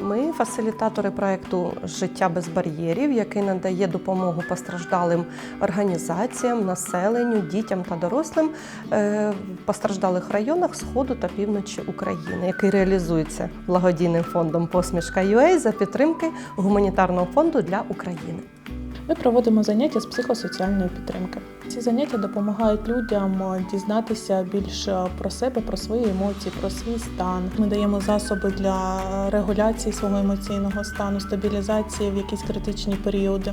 Ми фасилітатори проекту Життя без бар'єрів, який надає допомогу постраждалим організаціям, населенню, дітям та дорослим е, в постраждалих районах Сходу та півночі України, який реалізується благодійним фондом Посмішка UA за підтримки гуманітарного фонду для України. Ми проводимо заняття з психосоціальної підтримки. Ці заняття допомагають людям е, дізнатися більше про себе, про свої емоції, про свій стан. Ми даємо засоби для регуляції свого емоційного стану, стабілізації в якісь критичні періоди.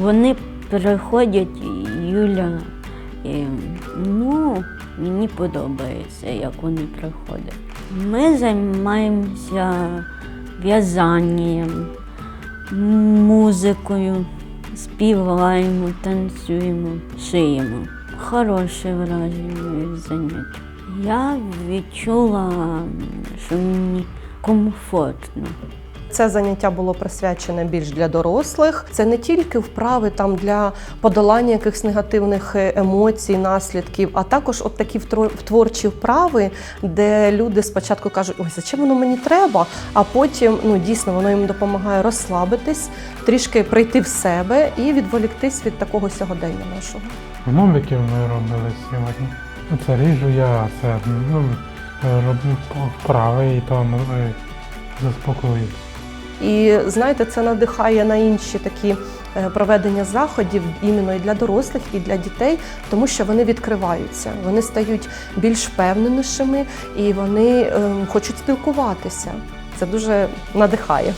Вони приходять, Юля, і, ну, мені подобається, як вони приходять. Ми займаємося в'язанням, музикою, співаємо, танцюємо, шиємо. Хороше враження занять. Я відчула, що мені комфортно. Це заняття було присвячене більш для дорослих. Це не тільки вправи там для подолання якихось негативних е, емоцій, наслідків, а також от такі творчі вправи, де люди спочатку кажуть, ой, зачем воно мені треба? А потім ну дійсно воно їм допомагає розслабитись, трішки прийти в себе і відволіктись від такого сьогодення нашого. Гномиків ми робили сьогодні. Ну, Це ріжу я, це ну, роблю вправи і там е, заспокоююсь. І знаєте, це надихає на інші такі е, проведення заходів іменно і для дорослих, і для дітей, тому що вони відкриваються, вони стають більш впевненішими і вони е, хочуть спілкуватися. Це дуже надихає.